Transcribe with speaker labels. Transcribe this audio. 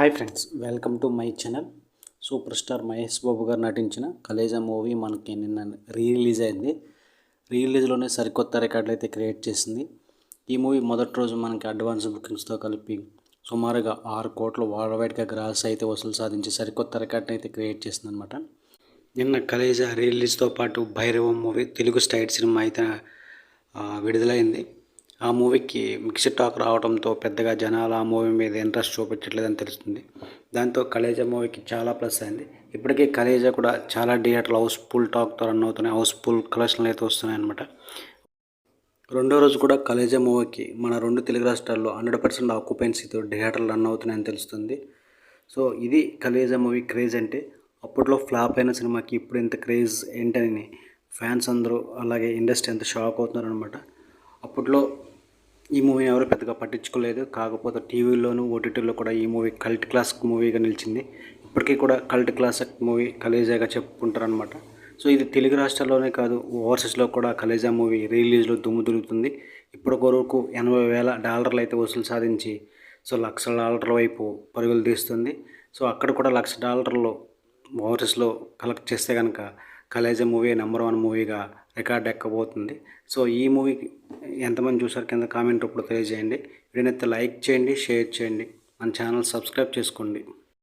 Speaker 1: Hi friends welcome to my channel super star Mahesh Babu గారు నటించిన Khaleja movie మనకి నిన్న రీరిలీజ్ అయింది. రీరిలీజ్లోనే సరికొత్త రికార్డులు అయితే క్రియేట్ చేసింది. ఈ మూవీ మొదటి రోజు మనకి అడ్వాన్స్ బుకింగ్స్తో కలిపి సుమారుగా ఆరు కోట్ల వరల్డ్ వైడ్గా గ్రాస్ అయితే వసూలు సాధించి సరికొత్త రికార్డుని అయితే క్రియేట్ చేసింది అనమాట నిన్న కలేజా రీరిలీజ్తో పాటు భైరవం మూవీ తెలుగు స్టైట్ సినిమా అయితే విడుదలైంది. ఆ మూవీకి మిక్స్డ్ టాక్ రావడంతో పెద్దగా జనాలు ఆ మూవీ మీద ఇంట్రెస్ట్ చూపించట్లేదని తెలుస్తుంది. దాంతో కలేజా మూవీకి చాలా ప్లస్ అయింది. ఇప్పటికే కలేజా కూడా చాలా థియేటర్లు హౌస్ఫుల్ టాక్తో రన్ అవుతున్నాయి. హౌస్ఫుల్ కలెక్షన్లు అయితే వస్తున్నాయి అనమాట రెండో రోజు కూడా కలేజా మూవీకి మన రెండు తెలుగు రాష్ట్రాల్లో హండ్రెడ్ పర్సెంట్ ఆక్యుపెన్సీతో థియేటర్లు రన్ అవుతున్నాయని తెలుస్తుంది. సో ఇది కలేజా మూవీ క్రేజ్ అంటే అప్పట్లో ఫ్లాప్ అయిన సినిమాకి ఇప్పుడు ఇంత క్రేజ్ ఏంటని ఫ్యాన్స్ అందరూ అలాగే ఇండస్ట్రీ అంత షాక్ అవుతున్నారు అనమాట అప్పట్లో ఈ మూవీ ఎవరు పెద్దగా పట్టించుకోలేదు. కాకపోతే టీవీలోను ఓటీటీలో కూడా ఈ మూవీ కల్ట్ క్లాసిక్ మూవీగా నిలిచింది. ఇప్పటికీ కూడా కల్ట్ క్లాసిక్ మూవీ కలేజాగా చెప్పుకుంటారనమాట సో ఇది తెలుగు రాష్ట్రాల్లోనే కాదు ఓవర్సీస్లో కూడా కలేజా మూవీ రిలీజ్లో దుమ్ము దులుగుతుంది ఇప్పటి వరకు ఎనభై వేల డాలర్లు అయితే వసూలు సాధించి సో లక్ష డాలర్ల వైపు పరుగులు తీస్తుంది. సో అక్కడ కూడా లక్ష డాలర్లు ఓవర్సీస్లో కలెక్ట్ చేస్తే కనుక కలేజా మూవీ నెంబర్ వన్ మూవీగా రికార్డ్ ఎక్కబోతుంది. సో ఈ మూవీ ఎంతమంది చూసారు కింద కామెంట్ ఇప్పుడు తెలియజేయండి. వీడియోనైతే లైక్ చేయండి షేర్ చేయండి. మన ఛానల్ సబ్స్క్రైబ్ చేసుకోండి.